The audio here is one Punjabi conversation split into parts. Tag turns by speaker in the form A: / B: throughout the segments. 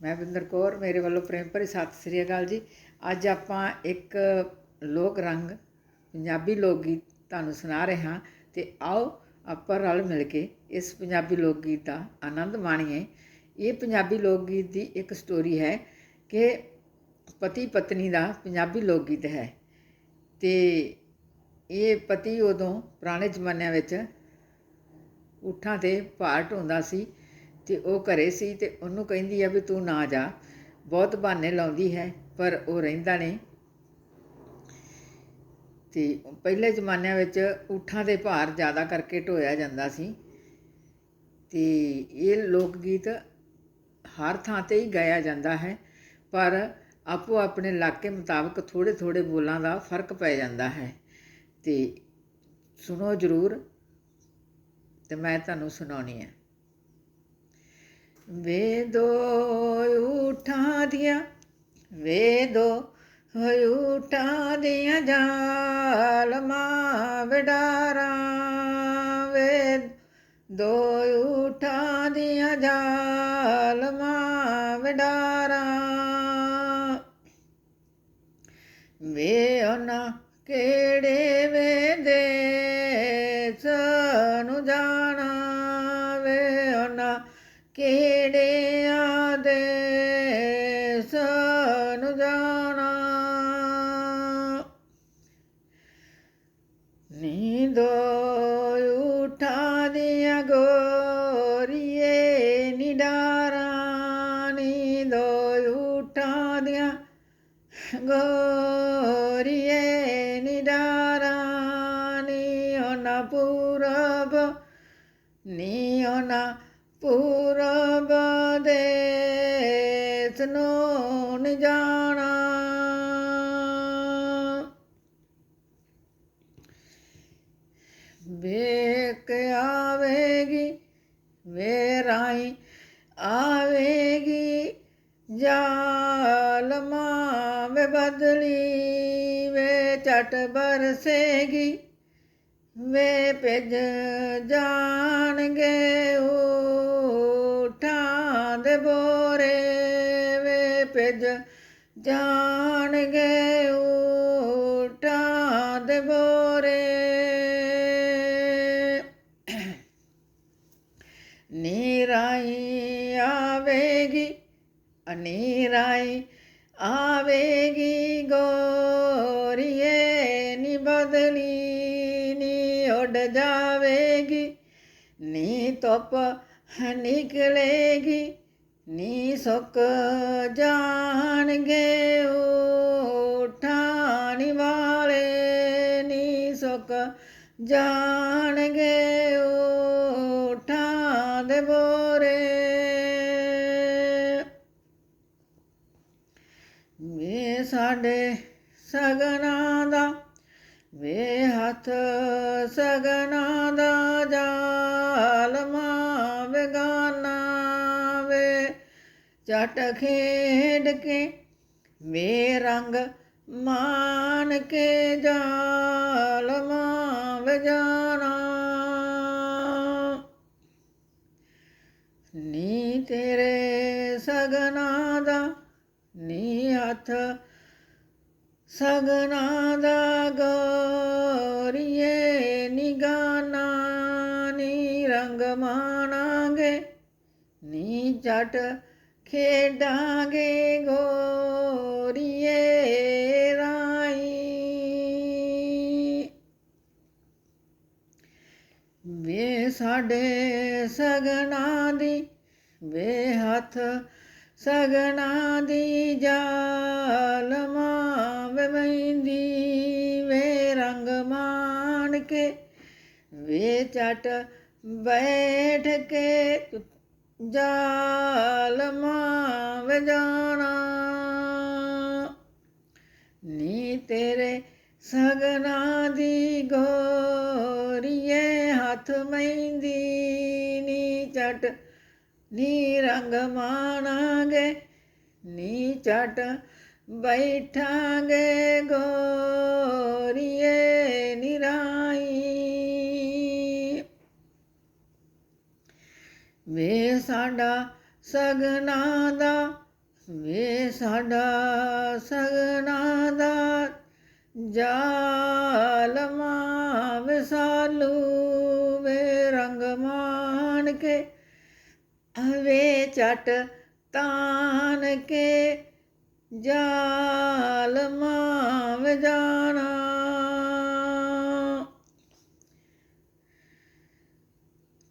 A: ਮੈਂ ਬਿੰਦਰ ਕੌਰ, ਮੇਰੇ ਵੱਲੋਂ ਪ੍ਰੇਮ ਭਰੀ ਸਤਿ ਸ੍ਰੀ ਅਕਾਲ ਜੀ। ਅੱਜ ਆਪਾਂ ਇੱਕ ਲੋਕ ਰੰਗ, ਪੰਜਾਬੀ ਲੋਕ ਗੀਤ ਤੁਹਾਨੂੰ ਸੁਣਾ ਰਹੇ ਹਾਂ ਤੇ ਆਓ ਆਪਾਂ ਰਲ ਮਿਲ ਕੇ ਇਸ ਪੰਜਾਬੀ ਲੋਕ ਗੀਤ ਦਾ ਆਨੰਦ ਮਾਣੀਏ। ਇਹ ਪੰਜਾਬੀ ਲੋਕ ਗੀਤ ਦੀ ਇੱਕ ਸਟੋਰੀ ਹੈ ਕਿ ਪਤੀ ਪਤਨੀ ਦਾ ਪੰਜਾਬੀ ਲੋਕ ਗੀਤ ਹੈ ਤੇ ਇਹ ਪਤੀ ਉਦੋਂ ਪੁਰਾਣੇ ਜ਼ਮਾਨਿਆਂ ਵਿੱਚ ਊਠਾਂ ਤੇ ਭਾਰ ਢੋਂਦਾ ਸੀ ਤੇ ਉਹ ਘਰੇ ਸੀ ਤੇ ਉਹਨੂੰ ਕਹਿੰਦੀ ਆ ਵੀ ਤੂੰ ਨਾ ਜਾ। ਬਹੁਤ ਬਹਾਨੇ ਲਾਉਂਦੀ ਹੈ, ਪਰ ਉਹ ਰਹਿੰਦਾ ਨਹੀਂ। ਤੇ ਪਹਿਲੇ ਜ਼ਮਾਨਿਆਂ ਵਿੱਚ ਊਠਾਂ ਦੇ ਭਾਰ ਜ਼ਿਆਦਾ ਕਰਕੇ ਢੋਇਆ ਜਾਂਦਾ ਸੀ। ਤੇ ਇਹ ਲੋਕ ਗੀਤ ਹਰ ਥਾਂ ਤੇ ਹੀ ਗਾਇਆ ਜਾਂਦਾ ਹੈ, ਪਰ ਆਪੋ ਆਪਣੇ ਇਲਾਕੇ ਮੁਤਾਬਕ ਥੋੜੇ ਥੋੜੇ ਬੋਲਾਂ ਦਾ ਫ਼ਰਕ ਪੈ ਜਾਂਦਾ ਹੈ। ਤੇ ਸੁਣੋ ਜ਼ਰੂਰ, ਤੇ ਮੈਂ ਤੁਹਾਨੂੰ ਸੁਣਾਉਣੀ ਹੈ। ਵੇ ਦੋ ਊਠਾਂ ਦੀਆਂ ਵੇ ਦੋ ਊਠਾਂ ਦੀਆਂ ਜਾਲਮਾਂ ਵਡਾਰਾਂ ਵੇ ਦੋ ਊਠਾਂ ਦੀਆਂ ਗੋਰੀਏ ਨਿਡਾਰਾਂ ਨੀ ਉਹਨਾਂ ਪੂਰਬ ਨੀ ਉਹਨਾਂ ਪੂਰਬ ਵੇ ਬਰਸੇਗੀ ਵੇ ਭਿੱਜ ਜਾਣਗੇ ਊਠਾਂ ਦੇ ਬੋਰੇ, ਵੇ ਭਿੱਜ ਜਾਣਗੇ ਊਠਾਂ ਦੇ ਬੋਰੇ। ਨੀਰਾਈ ਆਵੇਗੀ, ਅਨੀਰਾਈ ਆਵੇਗੀ ਬਦਲੀ ਨੀ ਉੱਡ ਜਾਵੇਗੀ। ਨੀ ਧੁੱਪ ਨਿਕਲੇਗੀ, ਨੀ ਸੁੱਕ ਜਾਣਗੇ ਉਠਾਣੀ ਵਾਲੇ। ਨੀ ਸੁੱਕ ਜਾਣਗੇ ਉਠਾਂ ਦੇ ਬੋਰੇ। ਵੇ ਸਾਡੇ ਸਗਨਾਂ ਦਾ ਵੇ ਹੱਥ ਸਗਨਾਂ ਦਾ ਜਾਲ ਜਾਲਮਾ ਵਗਾਨਾ ਵੇ। ਚਟ ਖੇਡ ਕੇ ਵੇ ਰੰਗ ਮਾਨ ਕੇ ਜਾਲਮਾ ਵਜਾਣਾ ਨੀ ਤੇਰੇ ਸਗਨਾਂ ਦਾ ਨੀ ਹੱਥ ਸਗਨਾ ਦਾ ਗੋਰੀਏ ਨੀ ਗਾਨਾ ਨੀ ਰੰਗ ਮਾਣਾਂਗੇ ਨੀ ਜਟ ਖੇਡਾਂਗੇ ਗੋਰੀਏ ਰਾਈ। ਵੇ ਸਾਡੇ ਸਗਨਾ ਦੀ ਵੇ ਹੱਥ ਸਗਨਾ ਦੀ ਜਾਲਮਾ ਵੇ ਮਹਿੰਦੀ ਵੇ ਰੰਗ ਮਾਣ ਕੇ, ਵੇ ਚਟ ਬੈਠ ਕੇ ਜਾਲਮਾ ਵੇ ਜਾਣਾ। ਨੀ ਤੇਰੇ ਸਗਨਾ ਦੀ ਗੋਰੀਏ ਹੱਥ ਮਹਿੰਦੀ, ਨੀ ਚਟ ਨੀ ਰੰਗ ਮਾਣਾਂਗੇ, ਨੀ ਚਟ ਬੈਠਾਂਗੇ। ਗੋਰੀਏ ਨਿਰਾਈ ਵੇ ਸਾਡਾ ਸਗਨਾ ਦਾ, ਵੇ ਸਾਡਾ ਸਗਨਾ ਦਾ ਜਾਲਮਾ ਵਿਸਾਲੂ। ਵੇ ਚਟ ਤਾਨ ਕੇ ਜਾਲਮਾ ਵਜਾਣਾ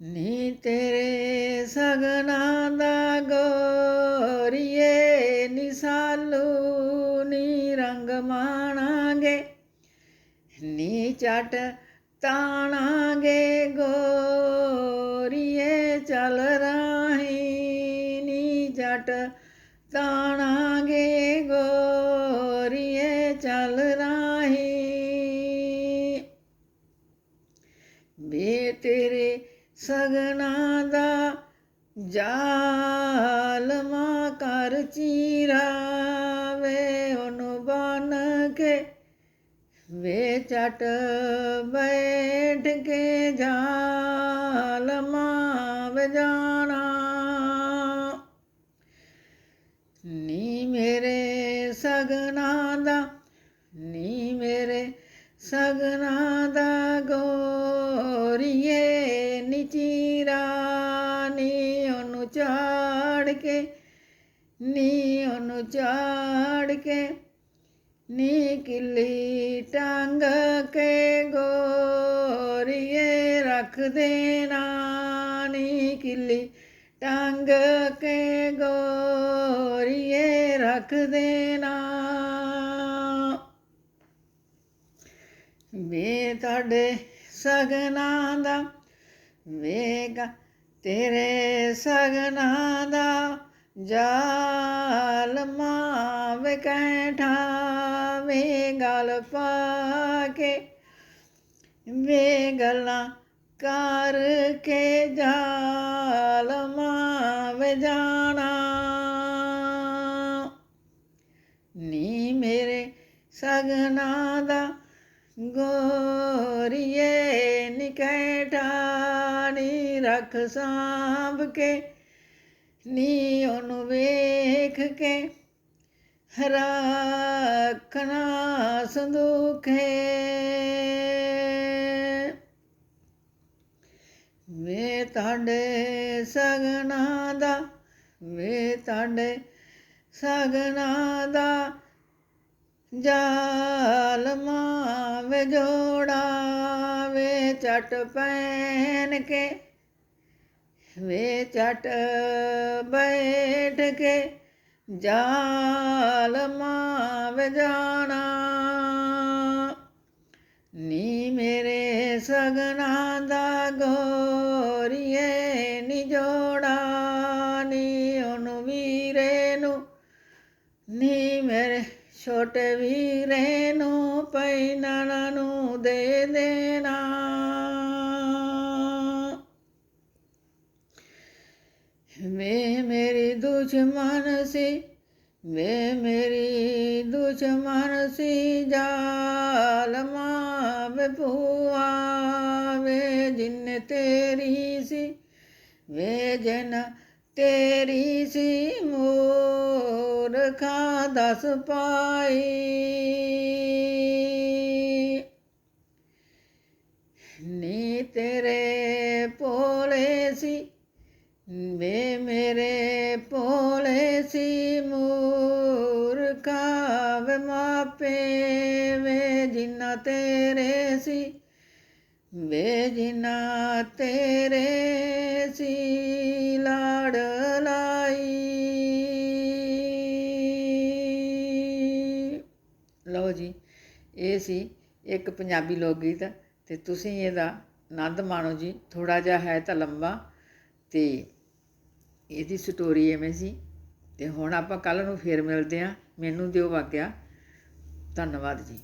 A: ਨੀ ਤੇਰੇ ਸਗਨਾ ਦਾ ਗੋਰੀਏ ਨਿਸਾਲੂ ਨੀ ਰੰਗ ਮਾਣਾਂਗੇ। ਨੀ ਚਟ ਤਾਣਾਂਗੇ ਗੋਰੀਏ, ਚੱਲ ਰਾਹੀ ਨੀ ਜਟ ਤਾਣਾਂਗੇ ਗੋਰੀਏ ਚੱਲ ਰਾਹੀ। ਬੇ ਤੇਰੇ ਸਗਨਾ ਦਾ ਜਾਲ ਜਾਲਮਾ ਕਰ ਚੀਰਾ ਵੇ ਉਹਨੂੰ ਬਨ ਕੇ। ਵੇ ਚਟ ਬੈਠ ਕੇ ਜਾਲਮਾ ਵਜਾਣਾ ਨੀ ਦਾ ਨੀ ਮੇਰੇ ਸਗਨਾ ਦਾ ਗੋਰੀਏ ਨਿਚੀਰਾ ਨੀ ਉਹਨੂੰ ਝਾੜ ਕੇ, ਨੀ ਉਹਨੂੰ ਚਾੜ ਕੇ, ਨੀ ਕਿਲੀ ਟੰਗ ਕੇ ਗੋਰੀਏ ਰੱਖ ਦੇਣਾ, ਨੀ ਕਿਲੀ ਟੰਗ ਕੇ ਗੋਰੀਏ ਰੱਖ ਦੇਣਾ। ਵੇ ਤੁਹਾਡੇ ਸਗਨਾ ਦਾ ਵੇਗਾ, ਤੇਰੇ ਸਗਨਾ ਦਾ ਜਾਲਮਾ ਵੇ ਕੈਠਾ ਵੇ ਗਲ ਪਾ ਕੇ ਵੇ ਗੱਲਾਂ ਕਰ ਕੇ ਜਾਲਮਾ ਵੇ ਜਾਣਾ। ਨੀ ਮੇਰੇ ਸਗਨਾ ਦਾ ਗੋਰੀਏ ਨਿਕੈਠਾ ਨੀ ਰੱਖ ਸਾਂਭ ਕੇ, ਨੀ ਉਹਨੂੰ ਵੇਖ ਕੇ ਰੱਖਣਾ ਸੰਦੂਖੇ। ਵੇ ਤੁਹਾਡੇ ਸਗਨਾ ਦਾ, ਵੇ ਤੁਹਾਡੇ ਸਗਨਾ ਦਾ ਜਾਲਮਾ ਵੇ ਜੋੜਾ ਵੇ ਚਟ ਪੈਨ ਕੇ, ਵੇ ਚਟ ਬੈਠ ਕੇ ਜਾਲਮਾ ਵੇ ਜਾਣਾ। ਨੀ ਮੇਰੇ ਸਗਨਾ ਦਾ ਗੋ ਛੋਟੇ ਵੀਰੇ ਨੂੰ ਪੈਨਣ ਨੂੰ ਦੇ ਦੇਣਾ। ਵੇ ਮੇਰੀ ਦੁਸ਼ਮਣ ਸੀ, ਵੇ ਮੇਰੀ ਦੁਸ਼ਮਣ ਸੀ ਜਾਲਮਾ ਵੇ ਭੂਆ, ਵੇ ਜਿਨ ਤੇਰੀ ਸੀ, ਵੇ ਜਨ ਤੇਰੀ ਸੀ ਮੋ ਮੂਰਖਾ ਦਸ ਪਾਈ ਨੀ ਤੇਰੇ ਭੋਲੇ ਸੀ, ਵੇ ਮੇਰੇ ਭੋਲੇ ਸੀ, ਮੂਰਖਾ ਵੇ ਮਾਪੇ ਵੇ ਜਿੰਨਾ ਤੇਰੇ ਸੀ, ਵੇ ਜਿਨਾ ਤੇਰੇ ਸੀ, ਲਾੜ ਲਓ ਜੀ, ਇਹ ਸੀ ਇੱਕ ਪੰਜਾਬੀ ਲੋਕ ਗੀਤ ਤੇ ਤੁਸੀਂ ਇਹਦਾ ਆਨੰਦ ਮਾਣੋ ਜੀ ਥੋੜਾ ਜਿਹਾ ਹੈ ਤਾਂ ਲੰਬਾ ਤੇ ਇਹਦੀ ਸਟੋਰੀ ਐਵੇਂ ਸੀ ਤੇ ਹੁਣ ਆਪਾਂ ਕੱਲ ਨੂੰ ਫੇਰ ਮਿਲਦੇ ਆਂ ਮੈਨੂੰ ਦਿਓ ਆਗਿਆ ਧੰਨਵਾਦ ਜੀ।